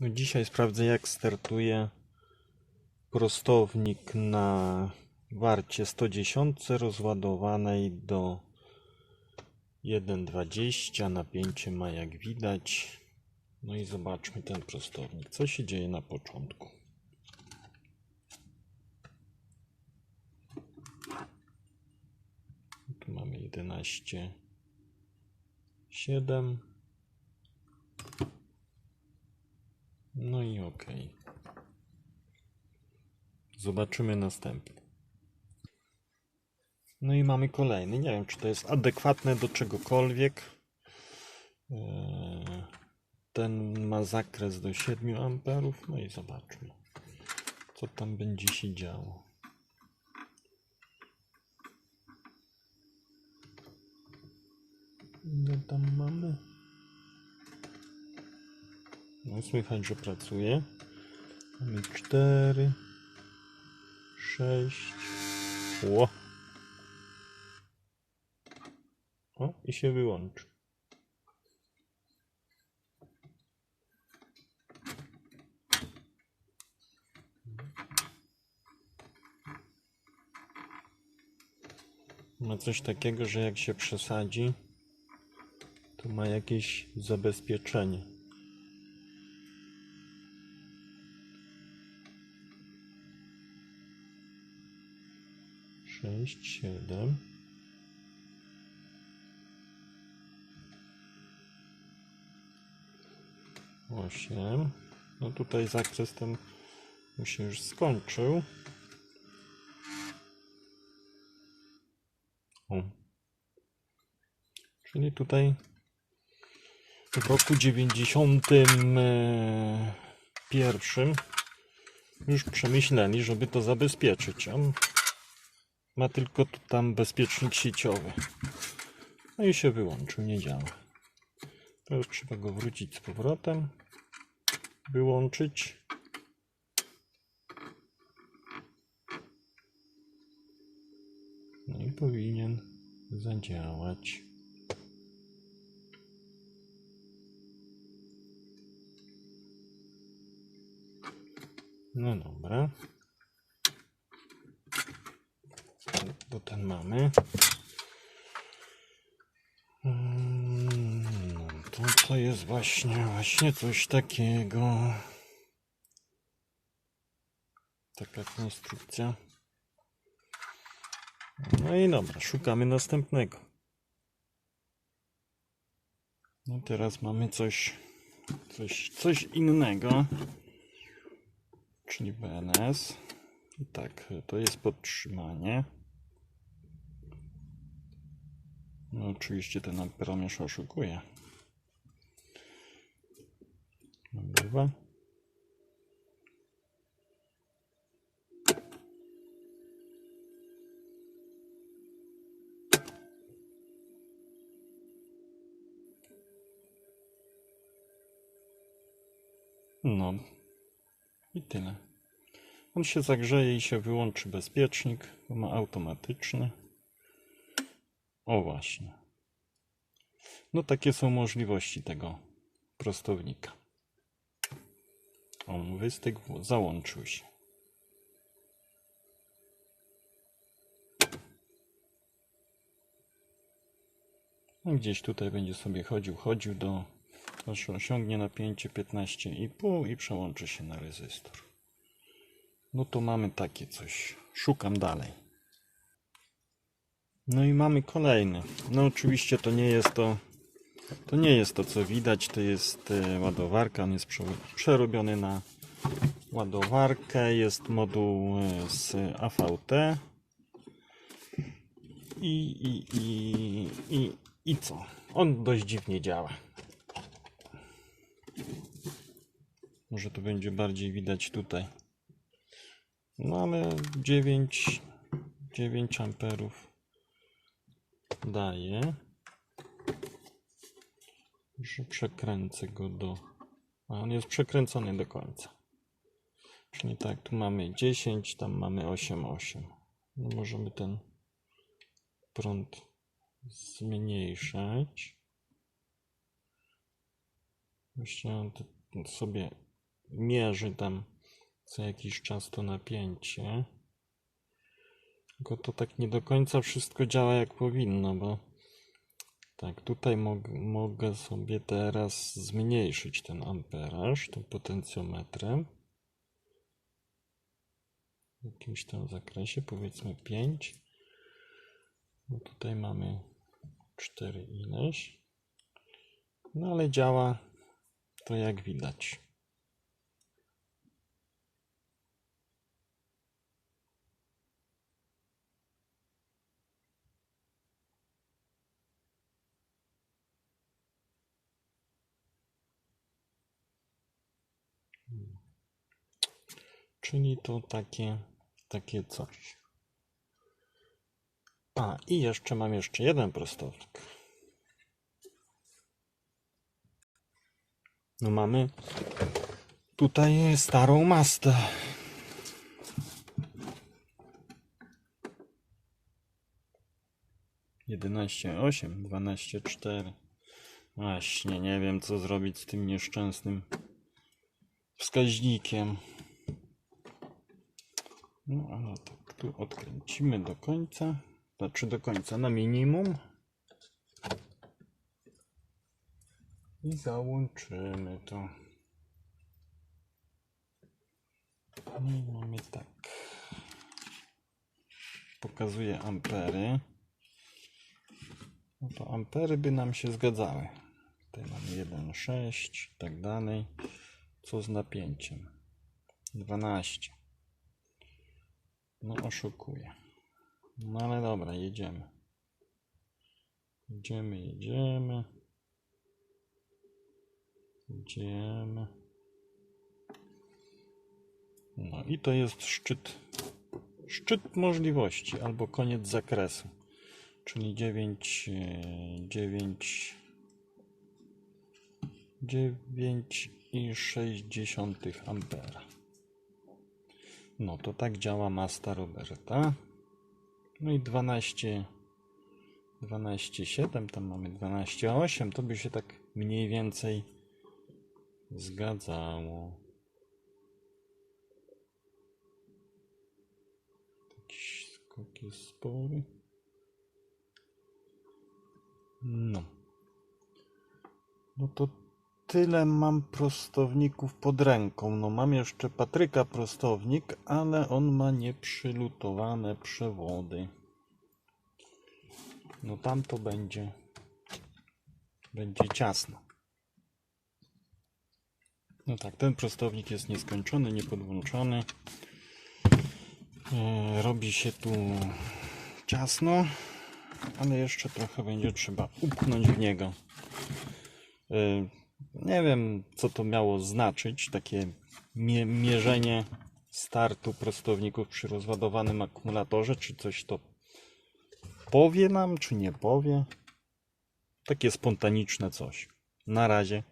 No dzisiaj sprawdzę jak startuje prostownik na warcie 110 rozładowanej do 1.20 napięcie ma jak widać. No i zobaczmy ten prostownik. Co się dzieje na początku? Tu mamy 11 7 no i ok zobaczymy następny no i mamy kolejny. Nie wiem, czy to jest adekwatne do czegokolwiek. Eee, Ten ma zakres do 7 amperów. No i zobaczmy, co tam będzie się działo. Ile tam mamy? No słychać, że pracuje. Mamy 4, 6. Ło. O, i się wyłączy. Ma coś takiego, że jak się przesadzi, to ma jakieś zabezpieczenie. Sześć, siedem. osiem. No tutaj zakres ten mu się już skończył. O. Czyli tutaj w roku 91 już przemyśleli, żeby to zabezpieczyć. Ma tylko tam bezpiecznik sieciowy. No i się wyłączył, nie działa. Teraz trzeba go wrócić z powrotem. Wyłączyć. No i powinien zadziałać. No dobra. To ten mamy. Mm, No to, to jest właśnie, właśnie coś takiego. Taka konstrukcja. No i dobra, szukamy następnego. No teraz mamy coś, coś, coś innego. Czyli BNS. I tak, to jest podtrzymanie. No oczywiście ten amperomiarz oszukuje. Bywa. No i tyle. On się zagrzeje i się wyłączy bezpiecznik, bo ma automatyczny. O właśnie. No takie są możliwości tego prostownika. On wystygł, załączył się. No gdzieś tutaj będzie sobie chodził, chodził do aż osiągnie napięcie 15,5 i przełączy się na rezystor. No to mamy takie coś. Szukam dalej. No i mamy kolejny. No oczywiście to nie jest to to nie jest to co widać, to jest e, ładowarka, on jest prze- przerobiony na ładowarkę, jest moduł e, z AVT i, i, i, i, i co? On dość dziwnie działa. Może to będzie bardziej widać tutaj. No ale 9, 9 amperów daje. Że przekręcę go do. A on jest przekręcony do końca. Czyli tak, tu mamy 10, tam mamy 8,8. No możemy ten prąd zmniejszać. Właśnie on sobie mierzy tam co jakiś czas to napięcie. Tylko to tak nie do końca wszystko działa jak powinno, bo tak, tutaj mog, mogę sobie teraz zmniejszyć ten amperaż, tym potencjometrem. W jakimś tam zakresie, powiedzmy 5. No tutaj mamy 4 ileś. No ale działa to jak widać. Czyli to takie, takie coś. A, i jeszcze mam jeszcze jeden prostownik. No mamy tutaj starą mastę. Jedenaście osiem, dwanaście cztery. Właśnie, nie wiem co zrobić z tym nieszczęsnym wskaźnikiem. No ale tak, tu odkręcimy do końca. Znaczy do końca na minimum. I załączymy to. No i mamy tak. Pokazuje ampery. No to ampery by nam się zgadzały. Tutaj mamy 1,6 i tak dalej. Co z napięciem? 12. No oszukuje. No ale dobra, jedziemy. Jedziemy, jedziemy. Jedziemy. No i to jest szczyt. Szczyt możliwości albo koniec zakresu. Czyli 9, e, 9, 9,6 ampera. No to tak działa masta Roberta. No i 12, 12,7, tam mamy 12,8, to by się tak mniej więcej zgadzało. Jakiś skok jest spory. No. No to tyle mam prostowników pod ręką. No mam jeszcze Patryka prostownik, ale on ma nieprzylutowane przewody. No tam to będzie będzie ciasno. No tak, ten prostownik jest nieskończony, niepodłączony. E, robi się tu ciasno, ale jeszcze trochę będzie trzeba upchnąć w niego. E, nie wiem, co to miało znaczyć, takie mie- mierzenie startu prostowników przy rozładowanym akumulatorze, czy coś to powie nam, czy nie powie. Takie spontaniczne coś. Na razie.